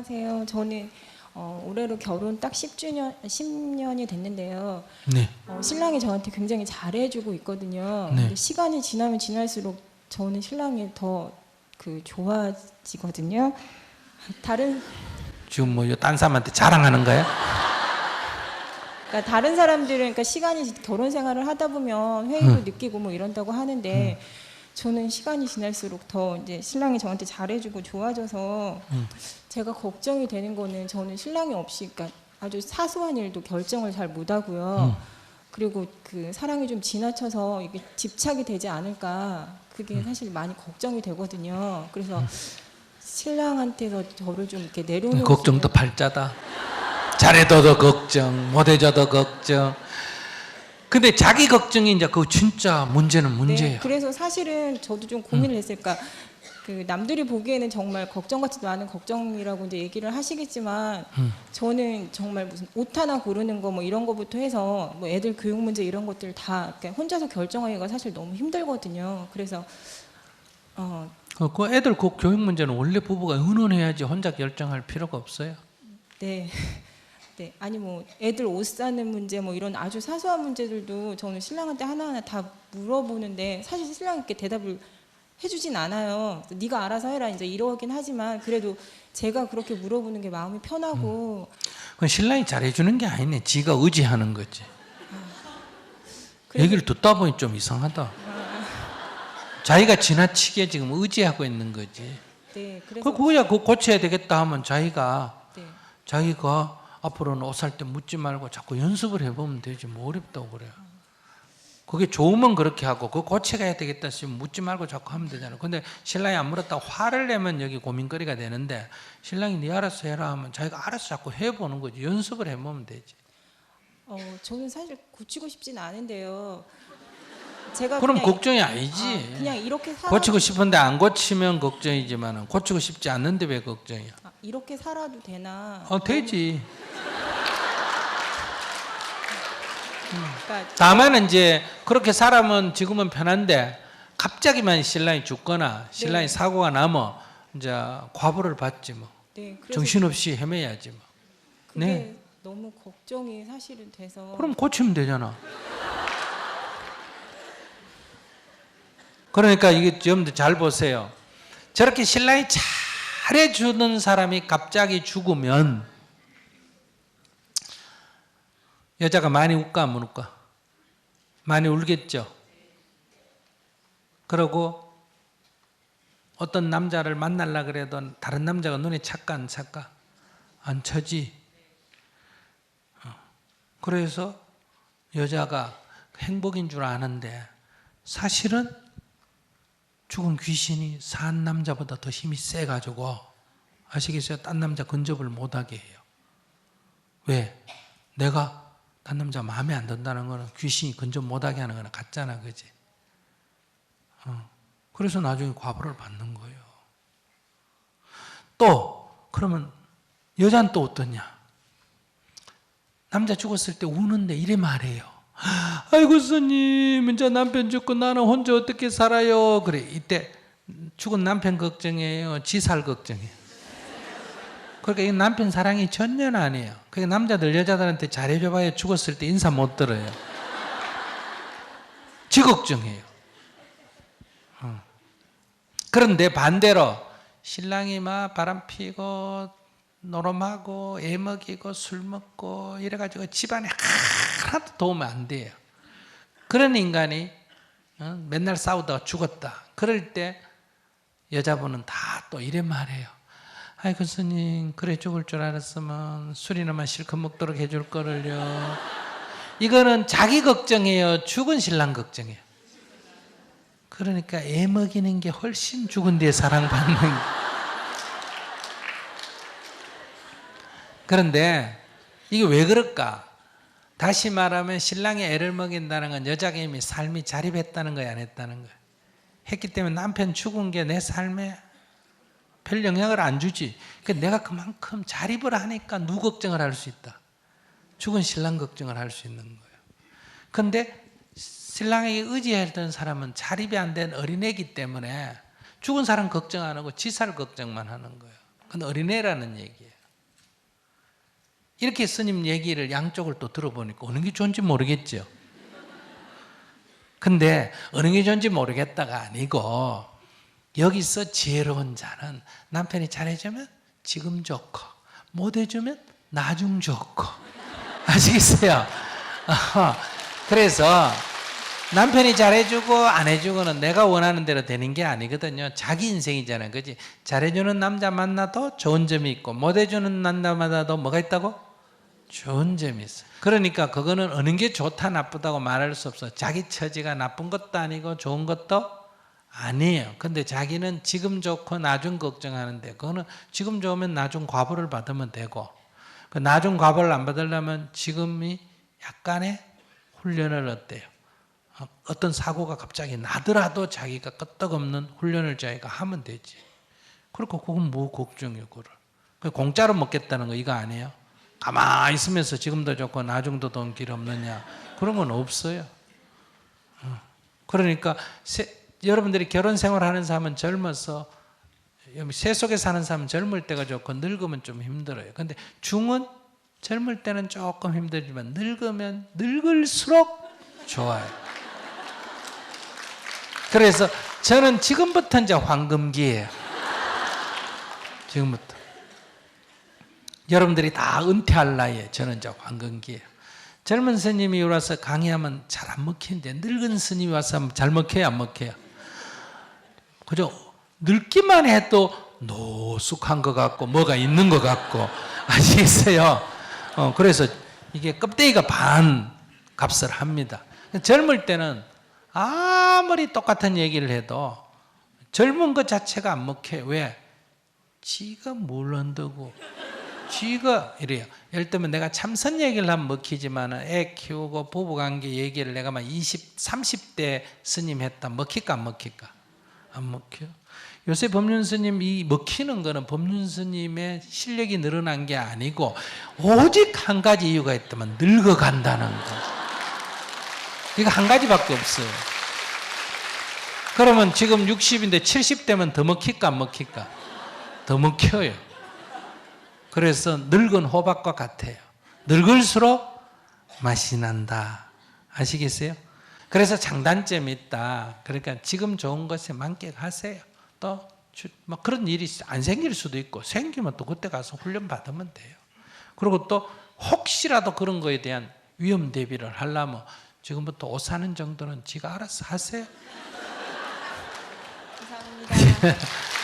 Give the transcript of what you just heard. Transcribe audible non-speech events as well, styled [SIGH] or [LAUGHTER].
안녕하세요. 저는 어, 올해로 결혼 딱 10주년, 10년이 됐는데요. 네. 어, 신랑이 저한테 굉장히 잘해주고 있거든요. 네. 근데 시간이 지나면 지날수록 저는 신랑이 더 그 좋아지거든요. 다른 지금 뭐딴 사람한테 자랑하는 거야? 그러니까 다른 사람들은 그러니까 시간이 결혼 생활을 하다 보면 회의도 음. 느끼고 뭐 이런다고 하는데 저는 시간이 지날수록 더 이제 신랑이 저한테 잘해주고 좋아져서 음. 제가 걱정이 되는 거는 저는 신랑이 없이 그러니까 아주 사소한 일도 결정을 잘 못하고요. 음. 그리고 그 사랑이 좀 지나쳐서 이게 집착이 되지 않을까 그게 음. 사실 많이 걱정이 되거든요. 그래서 신랑한테서 저를 좀 이렇게 내려놓을 수 걱정도 팔자다. 잘해도도 걱정, 못해줘도 걱정. 근데 자기 걱정이 이제 그 진짜 문제는 문제예요. 네, 그래서 사실은 저도 좀 고민을 했을까. 그 남들이 보기에는 정말 걱정 같지도 않은 걱정이라고 이제 얘기를 하시겠지만 음. 저는 정말 무슨 옷 하나 고르는 거 뭐 이런 거부터 해서 뭐 애들 교육 문제 이런 것들 다 혼자서 결정하기가 사실 너무 힘들거든요. 그래서 어, 그, 그 애들 그 교육 문제는 원래 부부가 의논해야지 혼자 결정할 필요가 없어요. 네. 네. 아니 뭐 애들 옷 사는 문제 뭐 이런 아주 사소한 문제들도 저는 신랑한테 하나하나 다 물어보는데 사실 이렇게 대답을 해주진 않아요. 네가 알아서 해라 이제 이러긴 하지만 그래도 제가 그렇게 물어보는 게 마음이 편하고 그 신랑이 잘해주는 게 아니네. 지가 의지하는 거지. 그래서- 얘기를 듣다 보니 좀 이상하다. 자기가 지나치게 지금 의지하고 있는 거지. 네. 그 그래서 그거야 그 고쳐야 되겠다 하면 자기가 네. 자기가 앞으로는 옷 살 때 묻지 말고 자꾸 연습을 해보면 되지 뭐 어렵다고 그래요. 그게 좋으면 그렇게 하고 그 고쳐가야 되겠다 싶으면 묻지 말고 자꾸 하면 되잖아요. 근데 신랑이 안 물었다고 화를 내면 여기 고민거리가 되는데 신랑이 네 알아서 해라 하면 자기가 알아서 자꾸 해보는 거지 연습을 해보면 되지. 어, 저는 사실 고치고 싶진 않은데요. 제가 그럼 걱정이 아니지. 아, 그냥 이렇게 고치고 싶은데 안 고치면 걱정이지만 고치고 싶지 않는데 왜 걱정이야? 아, 이렇게 살아도 되나? 어 되지. 그러니까 다만 이제 그렇게 살아면 지금은 편한데 갑자기만 신랑이 죽거나 신랑이 네. 사고가 나면 이제 과보를 받지 뭐 네, 정신없이 헤매야지 뭐. 그게 네. 너무 걱정이 사실은 돼서 그럼 고치면 되잖아. 그러니까 이게 여러분들 잘 보세요. 저렇게 신랑이 잘 해주는 사람이 갑자기 죽으면 여자가 많이 울까 안 울까? 많이 울겠죠. 그러고 어떤 남자를 만날라 그래도 다른 남자가 눈에 착까 안 착까? 안 차지. 어. 그래서 여자가 행복인 줄 아는데 사실은 죽은 귀신이 산 남자보다 더 힘이 세가지고 아시겠어요? 딴 남자 근접을 못하게 해요. 왜? 내가 딴 남자 마음에 안 든다는 거는 귀신이 근접 못하게 하는 거는 같잖아, 그지? 어. 그래서 나중에 과보를 받는 거예요. 또 그러면 여자는 또 어떠냐? 남자 죽었을 때 우는데 이래 말해요. 아이고 스님, 이제 남편 죽고 나는 혼자 어떻게 살아요? 그래 이때 죽은 남편 걱정이에요, 지살 걱정이에요. 그러니까 이 남편 사랑이 전혀 아니에요. 그게 남자들 여자들한테 잘해줘봐야 죽었을 때 인사 못 들어요. 지 걱정해요. 어. 그런데 반대로 신랑이 막 바람 피고 노름하고 애 먹이고 술 먹고 이래가지고 집안에 하나도 도움 안 돼요. 그런 인간이 어, 맨날 싸우다가 죽었다. 그럴 때 여자분은 다 또 이래 말해요. 아이고 스님 그래 죽을 줄 알았으면 술이나만 실컷 먹도록 해줄 거를요. 이거는 자기 걱정이에요. 죽은 신랑 걱정이에요. 그러니까 애 먹이는 게 훨씬 죽은 뒤에 사랑받는 그런데 이게 왜 그럴까? 다시 말하면 신랑이 애를 먹인다는 건 여자가 이미 삶이 자립했다는 거야, 안 했다는 거야. 했기 때문에 남편 죽은 게 내 삶에 별 영향을 안 주지. 그러니까 내가 그만큼 자립을 하니까 누 걱정을 할 수 있다. 죽은 신랑 걱정을 할 수 있는 거예요. 근데 신랑에게 의지했던 사람은 자립이 안 된 어린애기 때문에 죽은 사람 걱정 안 하고 지살 걱정만 하는 거예요. 그건 어린애라는 얘기예요. 이렇게 스님 얘기를 양쪽을 또 들어보니까 어느 게 좋은지 모르겠죠. 근데 어느 게 좋은지 모르겠다가 아니고 여기서 지혜로운 자는 남편이 잘해주면 지금 좋고 못 해주면 나중 좋고 아시겠어요? 그래서 남편이 잘해주고 안 해주고는 내가 원하는 대로 되는 게 아니거든요. 자기 인생이잖아요. 그지? 잘해주는 남자 만나도 좋은 점이 있고 못 해주는 남자 만나도 뭐가 있다고? 좋은 점이 있어. 그러니까 그거는 어느 게 좋다 나쁘다고 말할 수 없어. 자기 처지가 나쁜 것도 아니고 좋은 것도 아니에요. 근데 자기는 지금 좋고 나중 걱정하는데 그거는 지금 좋으면 나중 과보를 받으면 되고 그 나중 과보를 안 받으려면 지금이 약간의 훈련을 어때요? 어, 어떤 사고가 갑자기 나더라도 자기가 끄떡없는 훈련을 자기가 하면 되지. 그러니까 그건 뭐 걱정이요, 그를. 그 공짜로 먹겠다는 거 이거 아니에요? 가만히 있으면서 지금도 좋고 나중도 돈 길 없느냐 그런 건 없어요. 어. 그러니까 세- 여러분들이 결혼 생활하는 사람은 젊어서 여기 세속에 사는 사람은 젊을 때가 좋고 늙으면 좀 힘들어요. 근데 중은 젊을 때는 조금 힘들지만 늙으면 늙을수록 좋아요. 그래서 저는 지금부터 이제 황금기예요. 지금부터. 여러분들이 다 은퇴할 나이에 저는 이제 황금기예요. 젊은 스님이 와서 강의하면 잘 안 먹히는데 늙은 스님이 와서 잘 먹혀요, 안 먹혀요? 그죠? 늙기만 해도 노숙한 것 같고 뭐가 있는 것 같고 [LAUGHS] 아시겠어요? 어, 그래서 이게 껍데기가 반 값을 합니다. 젊을 때는 아무리 똑같은 얘기를 해도 젊은 것 자체가 안 먹혀요. 왜? 지가 뭘 한다고. 쥐가 이래요. 예를 들면 내가 참선 얘기를 하면 먹히지만 애 키우고 부부관계 얘기를 내가 막 20, 30대 스님 했다 먹힐까 안 먹힐까? 안 먹혀. 요새 법륜 스님 이 먹히는 거는 법륜 스님의 실력이 늘어난 게 아니고 오직 한 가지 이유가 있다면 늙어간다는 거. 이거 한 가지밖에 없어요. 그러면 지금 60인데 70대면 더 먹힐까 안 먹힐까? 더 먹혀요. 그래서 늙은 호박과 같아요. 늙을수록 맛이 난다. 아시겠어요? 그래서 장단점이 있다. 그러니까 지금 좋은 것에 만끽하세요. 또, 주- 뭐 그런 일이 안 생길 수도 있고, 생기면 또 그때 가서 훈련 받으면 돼요. 그리고 또, 혹시라도 그런 거에 대한 위험 대비를 하려면 지금부터 옷 사는 정도는 지가 알아서 하세요. [LAUGHS] 감사합니다.